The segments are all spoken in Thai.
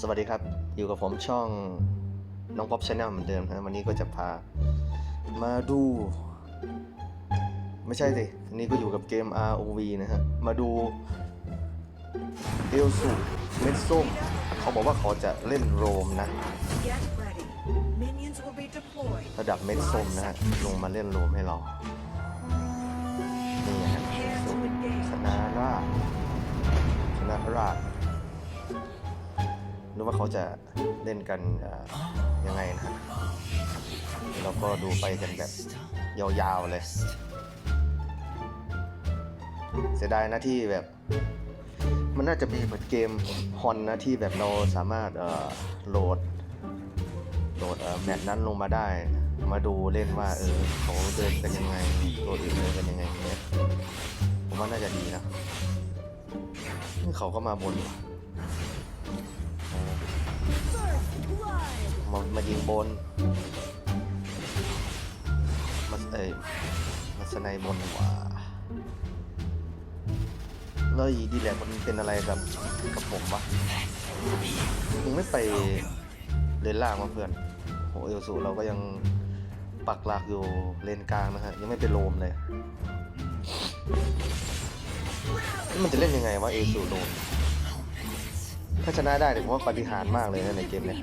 สวัสดีครับ อยู่กับผมช่องน้องป๊อปชาแนลเหมือนเดิมนะวันนี้ก็จะพามาดู ไม่ใช่สิอันนี้ก็อยู่กับเกม ROV นะฮะ มาดูเอลสูเม็ดส้มเขาบอกว่าเขาจะเล่นโรมนะ ระดับเม็ดส้มนะฮะ ลงมาเล่นโรมให้เรานี่ฮะชนะราชชนะราช รู้ว่าเขาจะเล่นกันยังไงนะเราก็ดูไปกันแบบยาวๆเลย เสียดายนะที่แบบ มันน่าจะมีเหมือนเกมฮอนนะที่แบบเราสามารถเออโหลดโหลดเออแมตช์นั้นลงมาได้ มาดูเล่นว่าเออเขาเดินกันยังไงตัวอื่นเดินกันยังไงเนี่ยผมว่าน่าจะดีนะนี่เขาก็มาบน มามายิงบนมาเอ้ยมาสไนบนว่ะแล้วอีดีแลกมันเป็นอะไรกับกับผมวะมึงไม่ไปเลนล่างมาเพื่อนโหเอลสูเราก็ยังปักหลักอยู่เลนกลางนะฮะยังไม่ไปโลมเลยนี่มันจะเล่นยังไงวะเอลสูโลมถ้าชนะได้เนี่ยผมว่าปฏิหารมากเลยนะในเกมเนี้ย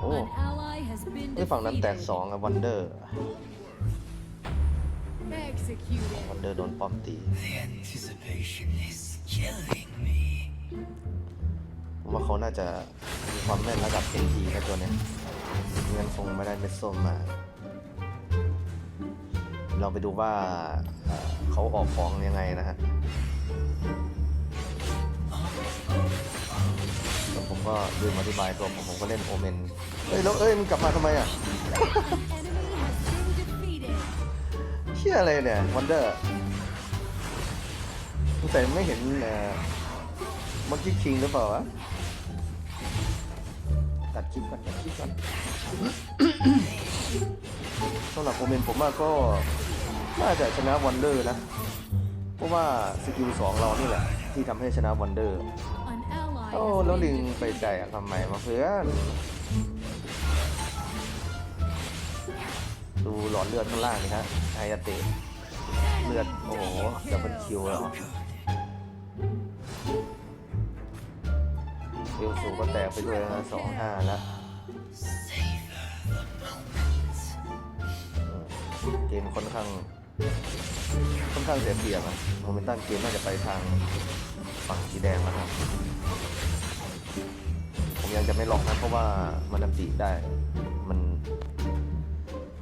โอ้ไอ้ฝั่งนั้นแตกสองอะวันเดอร์ Executed. วันเดอร์โดนป้อมตี The anticipation is killing me. ผมว่าเขาน่าจะมีความแม่นระดับ NT นะตัวเนี้ยไม่งั้นคงไม่ได้เม็ดส้มมา เราไปดูว่าเอ่อเขาออกของยังไงนะฮะแล้วผมก็ดูอธิบายตัวผมผมก็เล่นโอเมน เฮ้ยแล้วเอ้ยมันกลับมาทำไมอะ An enemy has been defeated. เชี่ยอะไรเนี่ยวันเดอร์แต่ไม่เห็นเอ่อมังกี้คิงหรือเปล่าวะตัดคลิปก่อนตัดคลิปก่อนสำหรับโอเมนผมว่าก็น่าจะชนะวันเดอร์นะ เพราะว่าสกิลสองเรานี่แหละ ที่ทำให้ชนะวันเดอร์ An ally โอ้ has แล้ว been ลิง defeated. ไปใจอะทำไมมาเพื่อน ดูหลอดเลือดข้างล่างนี่ฮะไฮยาเตะเลือด โอ้โหดับเบิลคิวเลยเหรอเอลสูงก็แตกไปด้วยนะสองห้าแล้วเกมค่อนข้าง ค่อนข้างเสียเปรียบอะโมเมนตัมเกมน่าจะไปทางฝั่งสีแดงแล้วครับ ผมยังจะไม่ล็อกนะเพราะว่ามันอันตีได้ มัน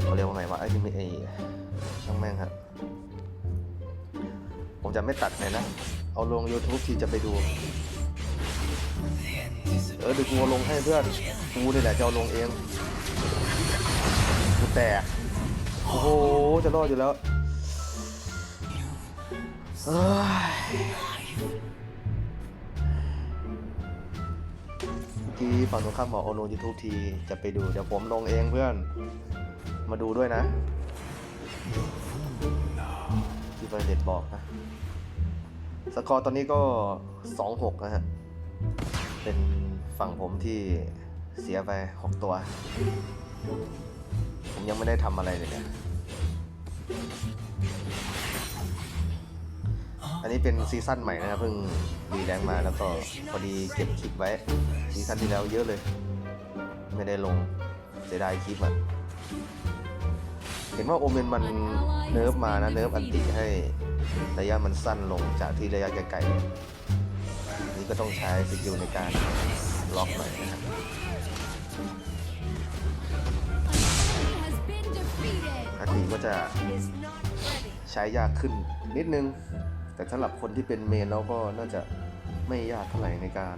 เขาเรียกว่าไงวะไอ้ที่ม่ไอ้ช่างแม่งครับผมจะไม่ตัดเลยนะ เอาลง YouTube ทีจะไปดู เออเดี๋ยวกูลงให้เพื่อนกูนี่แหละจะเอาลงเองกูแตกโอ้โห จะรอดอยู่แล้วเอ้ยเมื่อกี้ฝั่งตรงข้ามบอกเอาลง YouTube ทีจะไปดู เดี๋ยวผมลงเองเพื่อน มาดูด้วยนะที่ประเด็ดบอกนะ สกอร์ตอนนี้ก็ 2-6 นะฮะ เป็นฝั่งผมที่เสียไป 6 ตัว ผมยังไม่ได้ทำอะไรเลยเนี่ย อันนี้เป็นซีซั่นใหม่นะครับเพิ่งรีแรงมาแล้วก็พอดีเก็บคลิปไว้ ซีซั่นที่แล้วเยอะเลย ไม่ได้ลงเสียดายคลิปอะ เห็นว่าโอเมนมันเนิร์ฟมานะ เนิร์ฟอันติให้ระยะมันสั้นลงจากที่ระยะไกลๆนี่ก็ต้องใช้สกิลในการล็อกหน่อยนะครับอันติก็จะใช้ยากขึ้นนิดนึง แต่สำหรับคนที่เป็นเมนแล้วก็น่าจะไม่ยากเท่าไหร่ในการ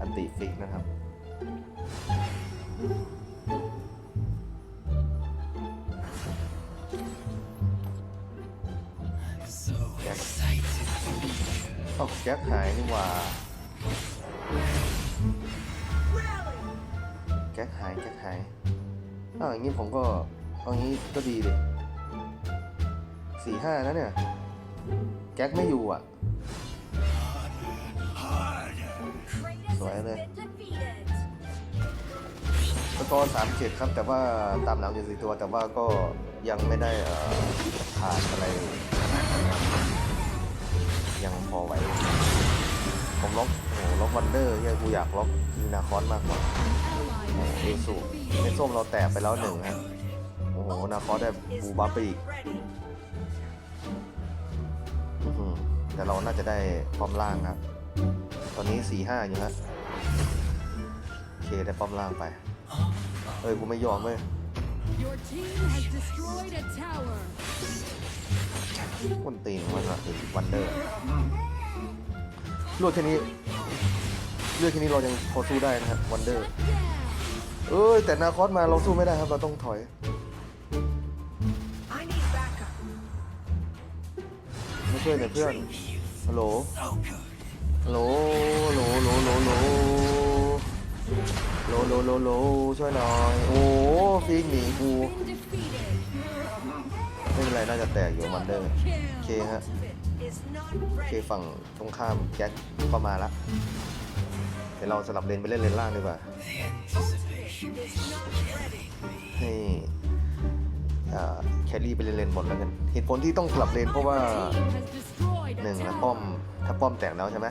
อันติฟิกนะครับ here. เอาแก๊กหายนี่หว่า แก๊กหายแก๊กหายอ้าวอย่างนี้ผมก็เอางี้ก็ดีเลยสี่ห้านะเนี่ย แก๊กไม่อยู่อะ Harder. วยเลยสกอร์สามเจ็ดครับ แต่ว่าตามหลังอยู่สี่ตัว แต่ว่าก็ยังไม่ได้ผ่านอะไร ยังพอไหว ผมล็อกโอ้ล็อกวันเดอร์เฮียกูอยากล็อกทีนาคอสมากกว่าโอ้ has โหเอ been สู defeated. ในส้มเราแตะไปแล้วหนึ่งฮะโอ้โหนาคอสได้บูบัฟไปอีกแต่เราน่าจะได้ป้อมล่างครับ ตอนนี้สี่ห้าอยู่ฮะโอเคได้ป้อมล่างไป เอ้ยกูไม่ยอมเว้ย คนตีนมันอะวันเดอร์ลือดแค่นี้เลือดแค่นี้เรายังพอสู้ได้นะฮะวันเดอร์เอ้ยแต่นาคอสมาเราสู้ไม่ได้ครับ เราต้องถอยมาช่วยหน่อยเพื่อนฮัลโหลฮัลโหลฮัลโหลฮัลโหลฮัลโหลฮัลโหลโหลโหลโหลช่วยหน่อย โอ้ฟิกหนีกู ไม่เป็นไรน่าจะแตกอยู่วันเดอร์โอเค Kill. ฮะ Is not โอเค ready. ฝั่งตรงข้ามแจ็คก็มาละเดี๋ยวเราสลับเลนไปเล่นเลนล่างดีกว่า The anticipation Is not ready. ให้อ่าแครี่ไปเล่นเลนบนแล้วกันเหตุผลที่ต้องสลับเลนเพราะว่า Your team has destroyed หนึ่ง a นะ tower. ป้อมถ้าป้อมแตกแล้วใช่ไหม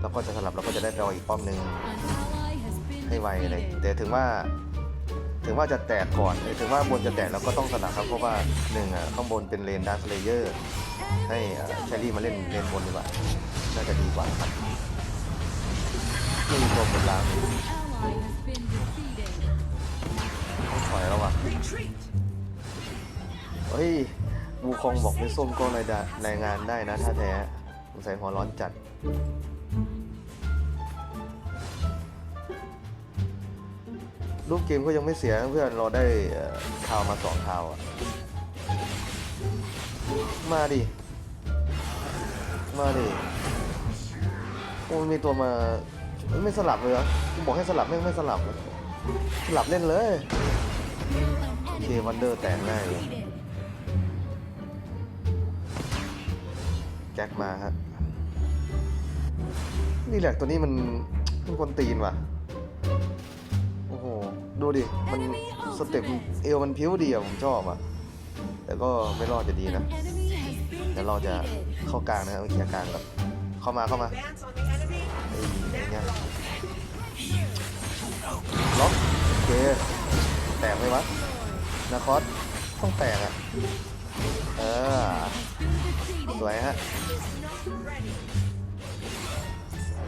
เราก็จะสลับเราก็จะได้รออีกป้อมหนึ่ง An ally has been ให้ไวเลย defeated. แต่ถึงว่า ถึงว่าจะแตกก่อนถึงว่าบนจะแตกเราก็ต้องสลับครับเพราะว่าหนึ่งอะข้างบนเป็นเลนดาร์คเลเยอร์ให้อ่าแครี่มาเล่นเลนบนดีกว่าน่าจะดีกว่าครับนี่มีตัวบนล้างต้องถอยแล้วว่ะเฮ้ยวูคองบอกไม่ส้มก็รายดารายงานได้นะ ถ้าแท้สงสัยหัวร้อนจัด รูปเกมก็ยังไม่เสียเพื่อนเราได้เอ่าวมาสองทาวอะมาดิ มาดิมันมีตัวมาไม่สลับเลยเหรอบอกให้สลับไม่ไม่สลับ สลับเล่นเลยโอเควันเดอร์แตกง่ายเลยแจ็คมาฮะนี่แหละตัวนี้มันมันคนตีนว่ะ โห ดูดิ มันสเต็ปเอวมันพิ้วดีอะผมชอบอะแต่ก็ไม่รอดจะดีนะเดี๋ยวเราจะเข้ากลางนะครับเคลียกลางก่อนเข้ามาเข้ามา Advance on the enemy. ไอ้อย่างเงี้ยล็อกโอเคแตกไหมวะนาคอสต้องแตกอะเออสวยฮะ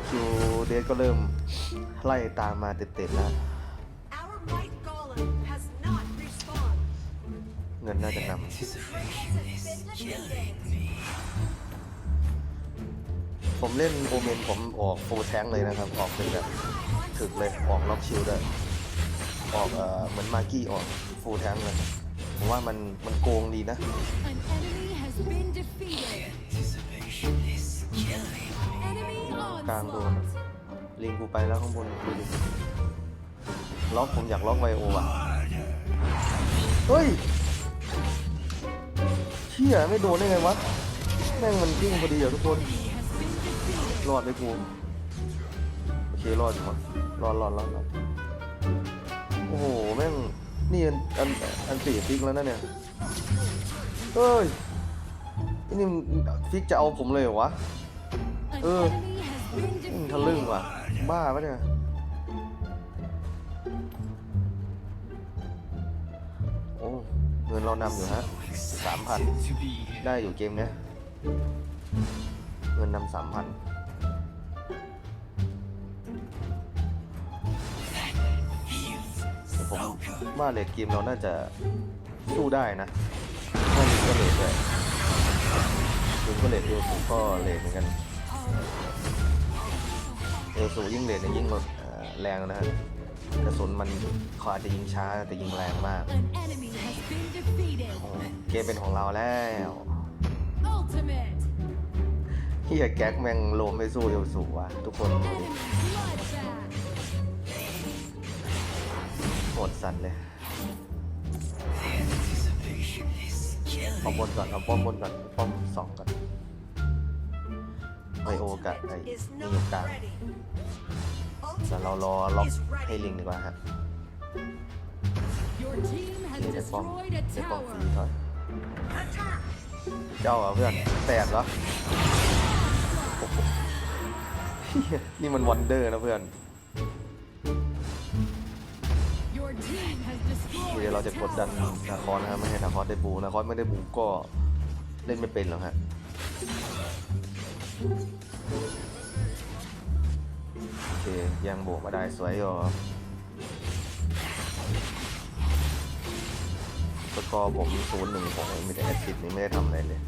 คิวเดสก็เริ่มไล่ตามมาเติดๆแล้ว เงินน่าจะน anticipation is killing me. ำผมเล่นโอเมนผมออกโฟแทงเลยนะครับ ออกเป็นแบบถึกเลยออกล็อกชิลด้วยออกเอ่อเหมือนมากี้ออกฟูแทงเลยผมว่ามันมันโกงดีนะ An enemy has been defeated. Anticipation is killing me. Enemy กลางโดน onslaught. ลิงกูไปแล้วข้างบนดูดิล็อกผมอยากล็อกไวโออะ เฮ้ย เชี่ยไม่โดนได้ไงวะ แม่งมันกิ้งพอดีอะทุกคน รอดไหมกู โอเครอดอยู่มั้งรอดรอดรอดรอดโอ้โห แม่ง นี่อันอันอันสี่ฟิกแล้วนะเนี่ย เฮ้ยนี่มันฟิกจะเอาผมเลยเหรอวะ An Ừ. enemy has been อืมทะลึ่งว่ะ บ้าปะเนี่ยโอ้เงินเรานำอยู่ฮะ สามพันได้อยู่เกมเนี้ยเงินนำสามพันผมว่าเลทเกมเราน่าจะสู้ได้นะถ้าลิงก็เลทด้วยลิงก็เลทเอลสูก็เลทเหมือนกันเอลสูยิ่งเลทเนี่ยยิ่งแรงนะฮะ กระสุนมันเขาอาจจะยิงช้าแต่ยิงแรงมาก An enemy has been defeated. โอ้เกมเป็นของเราแล้ว Ultimate. เฮียแก๊กแม่งโลมไม่สู้เอลสูว่ะทุกคนดูดิ Enemy bloodbath. โหดสัตว์เลย Anticipation is เอา killing บนก่อนเอาป้อมบนก่อนป้อมสองก่อนไวโอกับไอ้ Ultimate is นี่อยู่ not กลาง ready. เดี๋ยวเรารอล็อกให้ลิงดีกว่าฮะ Your team has นี่ได้ป้อมได้ป้อมฟรีถอยเจ้าเหรอเพื่อนแตกเหรอนี่มันวันเดอร์นะเพื่อนเดี๋ยวเราจะกดดันนาคอนนะครับไม่ให้นาคอนได้บูนาคอนไม่ได้บูก็เล่นไม่เป็นหรอกฮะ ยังบวกมาได้สวยอยู่สกอร์ผมศูนย์หนึ่งผมมีแต่แอสซิสต์นี่ไม่ได้ทำอะไรเลย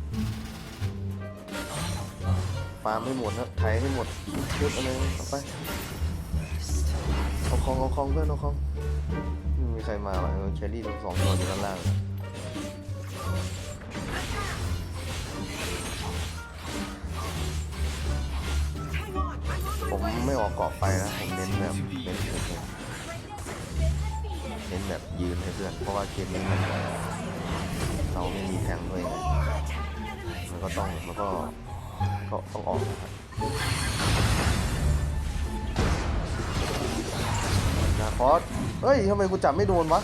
ฟาร์มให้หมดนะไถให้หมดเลือะไรเอาไปเอาคองเอาคองเพื่อนเอาคองไม่มีใครมาวะเออแครี่ทั้งสองตัวอยู่ด้านล่าง ไม่ออกเกาะไปนะผมเน้นแบบเน้นเฉยๆเน้นแบบยืนให้เพื่อนเพราะว่าเกมนี้มันเราไม่มีแทงด้วยไงมันก็ต้องมันก็ก็ต้องออกนะครับนาคอสเฮ้ยทำไมกูจับไม่โดนวะ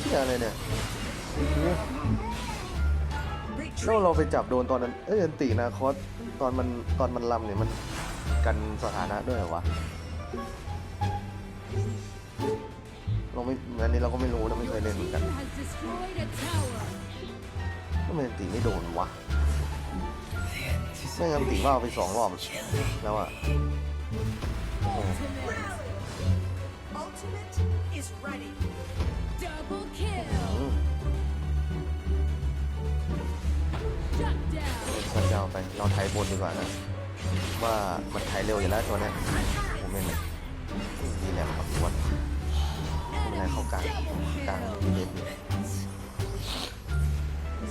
เที่ยอะไรเนี่ยแล้วเราไปจับโดนตอนนั้น เอ้ยอันตีนาคอส ตอนมันตอนมันลำเนี่ยมันกันสถานะด้วยเหรอวะเราไม่อันนี้เราก็ไม่รู้นะไม่เคยเล่นเหมือนกันทำไมอันตีไม่โดนวะไม่งั้นตีว่าเอาไปสองรอบแล้วอะอ้โ down. เราจะเอาไปเราไถบนดีกว่านะว่ามันไถเร็วอยู่แล้วตัวนี้ผมเป็นดีแหละครับวันไม่เป็นไรเข้ากลางกลางมีเด็ดอยู่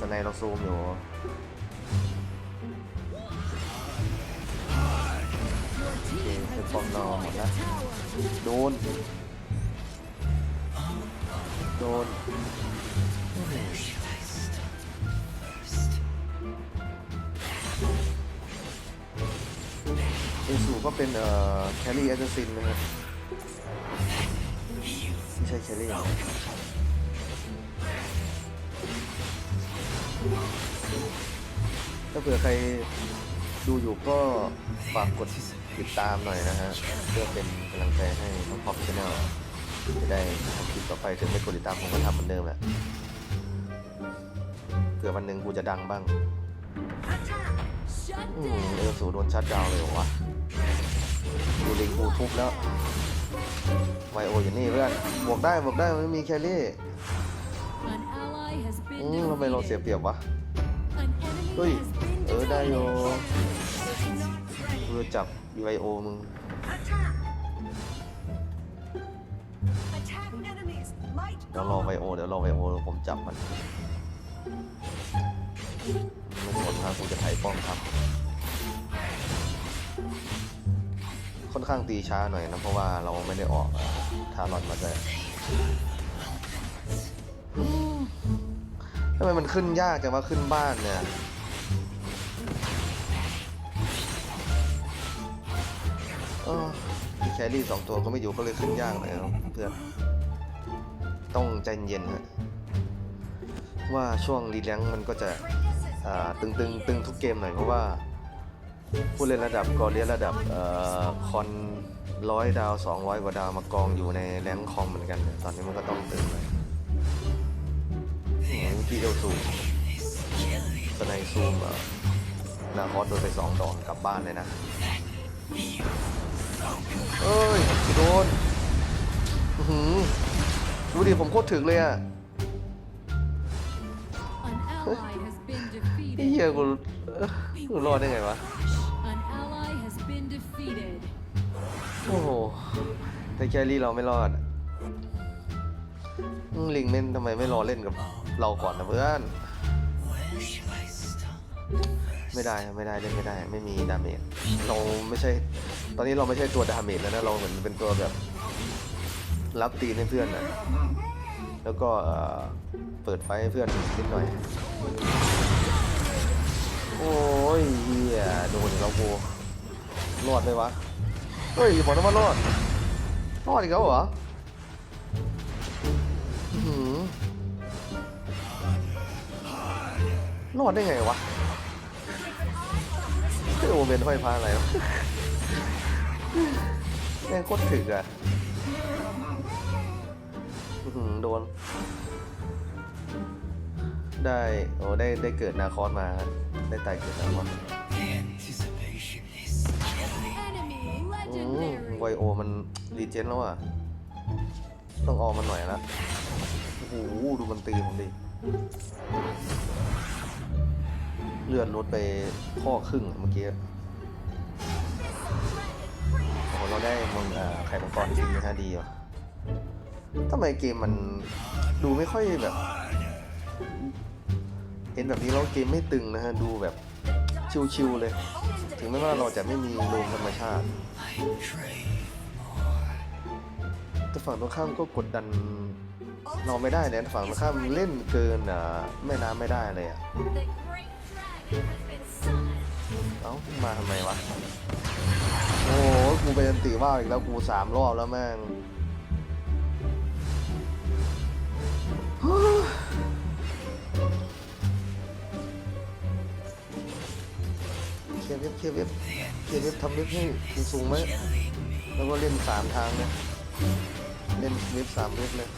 สไนเราซูมอยู่ Your team has cái con nào mà destroyed a nó- tower. โดนโดน อสูก็เป็นเอ่อแคลรี่แอสซินนะครับไม่ใช่แคลรี่ถ้าเผื่อใครดูอยู่ก็ฝากกดติดตามหน่อยนะฮะเพื่อเป็นกำลังใจให้น้องพอปชาแนลจะได้ทำคลิปต่อไปถึงไม่กดติดตามผมก็ทำเหมือนเดิมแหละเผื่อวันหนึ่งกูจะดังบ้าง อืมเอลสูโดนชัดดาวเลยวะ ดูลิงกูทุบแล้วไวโออยู่นี่เพื่อนบวกได้บวกได้ไม่มีแครี่อืมทำไมเราเสียเปรียบวะเฮ้ยเออได้โย defeated. กูจะจับไวโอมึงเดี๋ยวรอไวโอเดี๋ยวรอไวโอผมจับมันไม่หมดครับกูจะไถ่ป้อมครับ อนข้างตีช้าหน่อยนะ เพราะว่าเราไม่ได้ออกทารอนมาด้วยทำไมมันขึ้นยากจังว่าขึ้นบ้านเนี่ยมีแครี่สองตัวก็ไม่อยู่ก็เลยขึ้นยากเลยครับเพื่อน ต้องใจเย็นฮะว่าช่วงรีแลงมันก็จะตึงตึงตึงทุกเกมหน่อยเพราะว่า ผู้เล่นระดับกอเรียนระดับเอ่อคอนร้อยดาวสองร้อยกว่าดาวมากองอยู่ในแรงค์คอมเหมือนกันเนี่ยตอนนี้มันก็ต้องตึงเลยนี่ที่เอลซูสไนซูมอะนาคอสโดนไปสองดอกกลับบ้านเลยนะ เอ้ย โดนอื้อหือดูดิ ผมโคตรถึกเลยอะ An ally has been ไอ้เหี้ย defeated. กูเอ้อกูรอดได้ไงวะ โอ้โหแต่แครี่เราไม่รอดอะอืมลิงเม่นทำไมไม่รอเล่นกับเราก่อนนะเพื่อน ไม่ได้ไม่ได้เล่นไม่ได้ ไม่มีดาเมจเราไม่ใช่ ตอนนี้เราไม่ใช่ตัวดาเมจแล้วนะเราเหมือนเป็นตัวแบบ รับตีนให้เพื่อนนะแล้วก็เอ่อเปิดไฟให้เพื่อนนิดหน่อย โอ้ยเฮียโดนอีกแล้วกูรอดเลยวะ เฮ้ยบอกนะว่ารอดรอดอีกแล้วเหรอหือรอดได้ไงวะเฮ้ยโอเมนห้อยพาอะไรวะแม่งโคตรถึกอะโดน ได้ โอ้ได้ได้เกิดนาคอสมา ได้ตายเกิดนาคอส ไวโอมันรีเจนแล้วอะ ต้องออกมันหน่อยละโอ้โหดูมันตีผมดิ เลื่อนรถไปข้อครึ่งเมื่อกี้โอ้โหเราได้มังอ่าไข่มังกรจริงนะฮะดีว่ะทำไมเกมมันดูไม่ค่อยแบบ เห็นแบบนี้แล้วเกมไม่ตึงนะฮะ ดูแบบชิวๆเลย ถึงแม้ว่าเราจะไม่มีลมธรรมชาติ แต่ฝั่งตรงข้ามก็กดดันเราไม่ได้เนี่ยฝั่งตรงข้ามเล่นเกินอะแม่น้ำไม่ได้เลยอะเอ้ามาทำไมวะ โอ้กูไปอันติว่าวอีกแล้วกูสามรอบแล้วแม่ง ลียร์เว็บเคลียร์เว็บเคลียร์เว็บทำเว็บให้สูงไหมแล้วก็เล่นสามทางเนี่ยเล่นเว็บสามเว็บเลย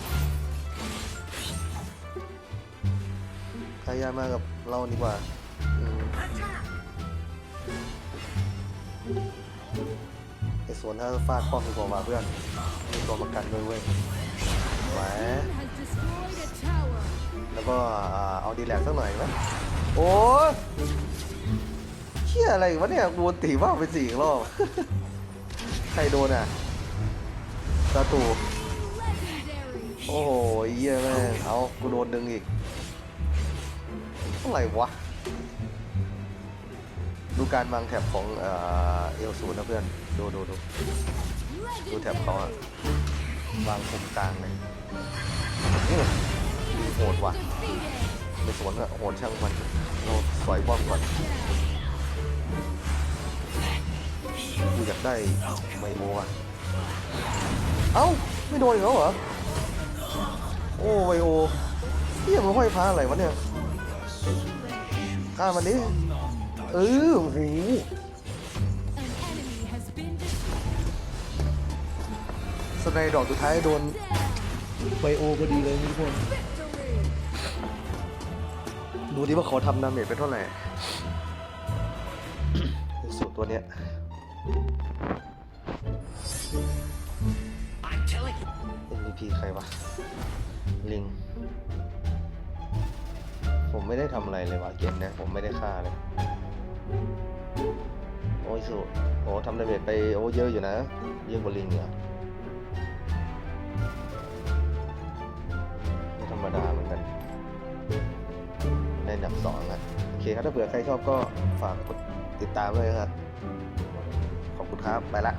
ใครยามากับเราดีกว่าไอ้สวนถ้าฟาดป้อมดีกว่าว่ะเพื่อน มีตัวประกันด้วยเว้ยแหมแล้วก็เอาดีแลกสักหน่อยไหมโอ้ เชี่ยอะไรวะเนี่ยกูตีว่าไปสี่รอบ ใครโดนอะตาตูโอ้โหเยี่ยแม่งเอากูโดนดึงอีกเท่าไหร่วะ ดูการวางแถบของเอ่อเอลซูนะเพื่อน ดูดูดูดูแถบเขาอะวางมุมกลางเลยโหดว่ะไม่สวนอะโหดช่างมันเราสอยบอมก่อน กูอยากได้ไมโออะเอ้า ไม่โดนอีกแล้วเหรอ โอ้ไวโอเฮียมันห้อยพาอะไรวะเนี่ยฆ่ามันดิเออโอ้โหสไนด์ดอกสุดท้ายโดนไวโอพอดีเลยทุกคน ดูดิว่าเขาทำดาเมจไปเท่าไหร่สุดตัวเนี้ย MVP ใครวะ ลิง ผมไม่ได้ทำอะไรเลยวะเกมเนี้ผมไม่ได้ฆ่าเลย โอ้ยสุโอ้ทำดาเมจไปโอ้เยอะอยู่นะ เยอะกว่าลิงเนี่ยไม่ธรรมดาเหมือนกัน ได้อันดับสองอะโอเคครับถ้าเผื่อใครชอบก็ฝากกดติดตามด้วยนะครับ ครับ ไปละ